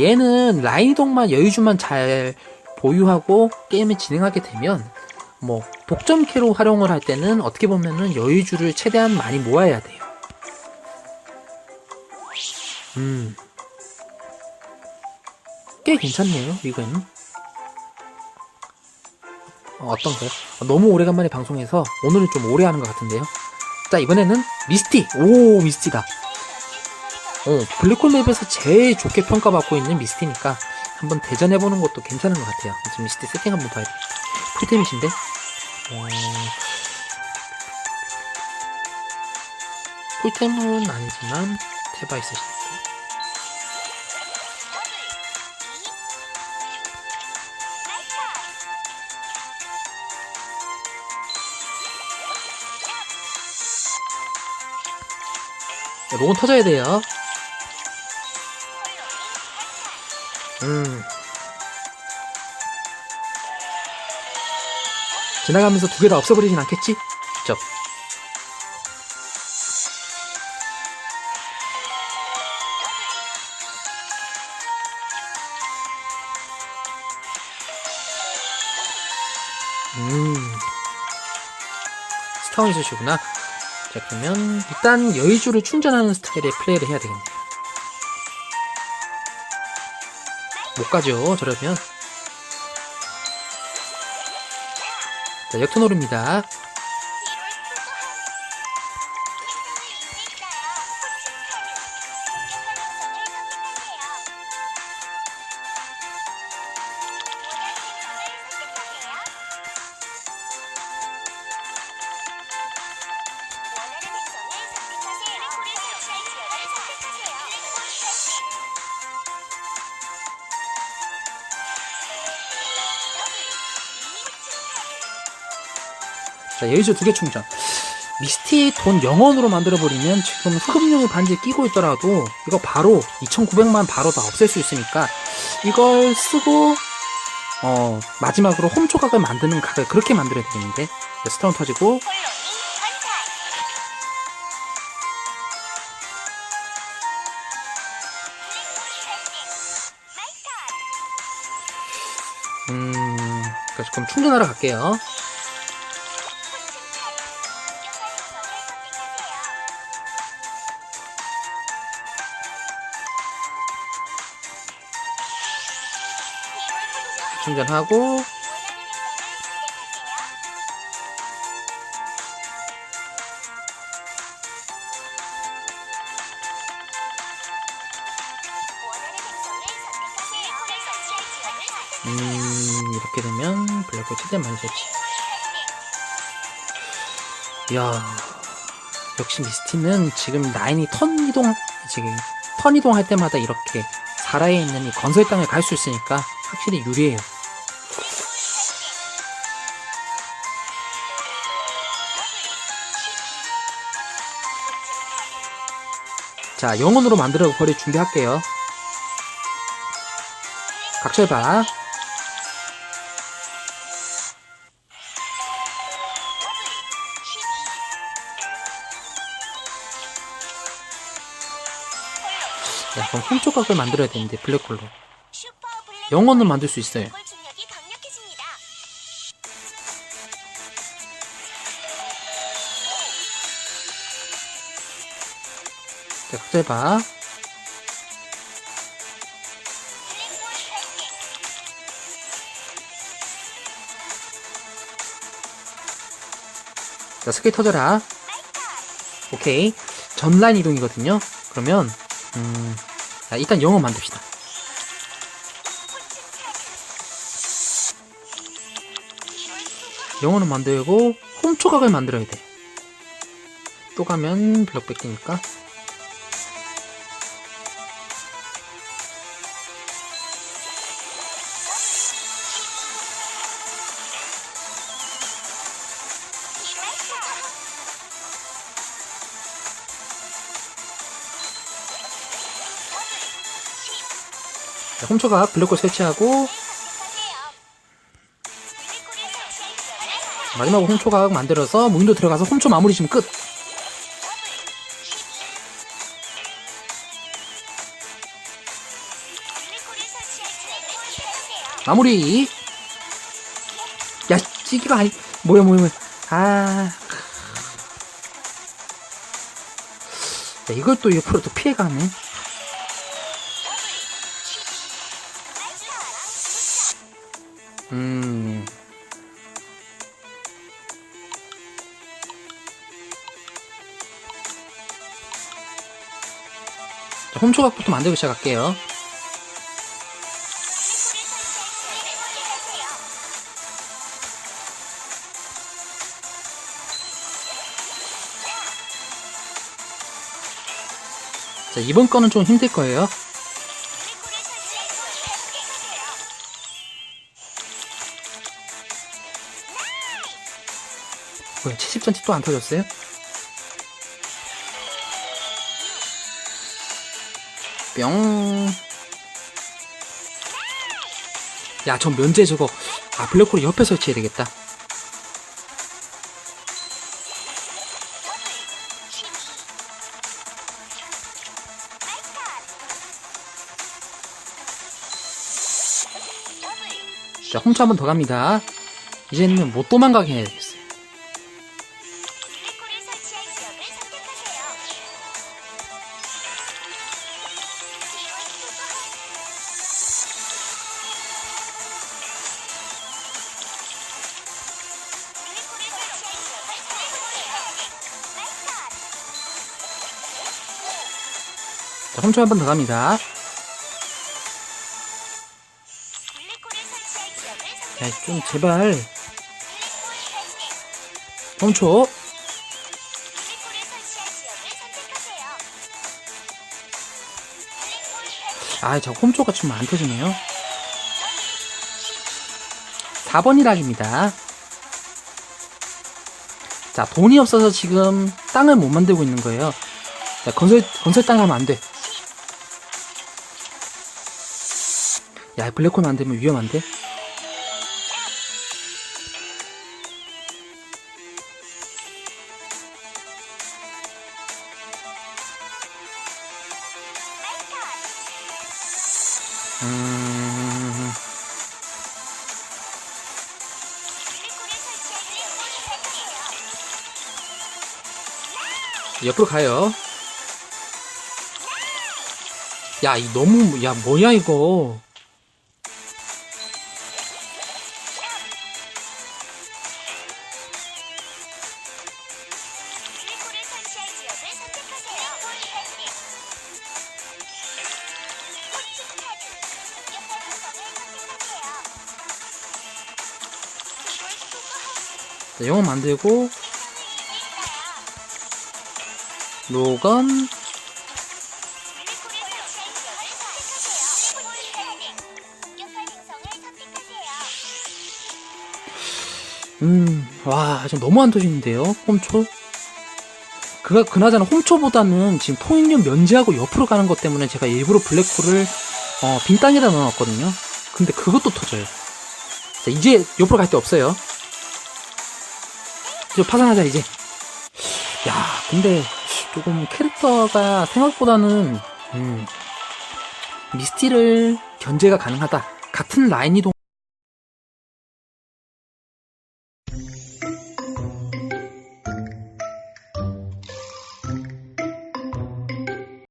얘는 라인 이동만 여유주만 잘 보유하고 게임을 진행하게 되면 뭐 독점 캐로 활용을 할 때는 어떻게 보면은 여유주를 최대한 많이 모아야 돼요. 음. 꽤 괜찮네요, 리그는. 어, 어떤가요? 어, 너무 오래간만에 방송해서 오늘은 좀 오래 하는 것 같은데요. 자, 이번에는 미스티. 오, 미스티다. 어, 블랙홀 맵에서 제일 좋게 평가받고 있는 미스티니까 한번 대전해보는 것도 괜찮은 것 같아요. 지금 미스티 세팅 한번 봐야 되겠다. 풀템이신데? 어... 풀템은 아니지만 테바 있으시니까. 로건 터져야 돼요. 음. 지나가면서 두 개 다 없애버리진 않겠지? 그쵸? 음. 스타운 있으시구나. 자, 그러면 일단 여의주를 충전하는 스타일의 플레이를 해야 되겠네 못 가죠, 저러면. 자, 역전오릅니다. 자, 여의주 두개 충전. 미스티 돈 0원으로 만들어버리면 지금 흑음용의 반지 끼고 있더라도 이거 바로 2,900만 바로 다 없앨 수 있으니까 이걸 쓰고 어 마지막으로 홈 조각을 만드는 각을 그렇게 만들어야 되겠는데 자, 스타운 터지고. 음 그럼 충전하러 갈게요 충전하고 음 이렇게 되면 블랙홀 최대한 많이 설치. 이야 역시 미스티는 지금 라인이 턴 이동 지금 턴 이동할 때마다 이렇게 살아에 있는 이 건설 땅을 갈 수 있으니까 확실히 유리해요 자 영혼으로 만들어 버릴 준비할게요. 각설바 야, 그럼 홈조각을 만들어야 되는데 블랙홀로. 영혼은 만들 수 있어요 중력이 강력해집니다. 자 스케이 터져라 오케이 전라인 이동이거든요 그러면 음, 자, 일단 영어 만듭시다 영어는 만들고 홈 초각을 만들어야 돼. 또 가면 블럭 뺏기니까. 홈 초각 블럭을 설치하고 마지막으로 홈초각 만들어서 무인도 들어가서 홈초 마무리 지면 끝. 마무리. 야, 찌기가 아니, 뭐야, 뭐야, 뭐야. 아. 야, 이걸 또 옆으로 또 피해가네. 음. 자, 홈초각부터 만들고 시작할게요. 자, 이번 거는 좀 힘들 거예요. 뭐야, 70cm 또 안 터졌어요? 뿅. 야, 전 면제 저거, 아, 블랙홀 옆에 설치해야 되겠다. 자, 홈차 한번 더 갑니다. 이제는 못 도망가게 해야겠어 3초 한 번 더 갑니다. 야좀 제발. 3초 아저 홈초가 좀 안 터지네요. 4번이 락입니다. 자 돈이 없어서 지금 땅을 못 만들고 있는 거예요. 자, 건설 건설 땅 하면 안돼. 야, 블랙홀 만들면 위험한데? 음. 옆으로 가요. 야, 이 너무, 야, 뭐야, 이거. 자, 영어 만들고. 로건. 음, 와, 좀 너무 안 터지는데요, 홈초? 그가, 그나저나 홈초보다는 지금 통행료 면제하고 옆으로 가는 것 때문에 제가 일부러 블랙홀을, 어, 빈 땅에다 넣어놨거든요. 근데 그것도 터져요. 자, 이제 옆으로 갈 데 없어요. 이제 파산하자, 이제. 야, 근데 조금 캐릭터가 생각보다는, 음, 미스티를 견제가 가능하다. 같은 라인 이동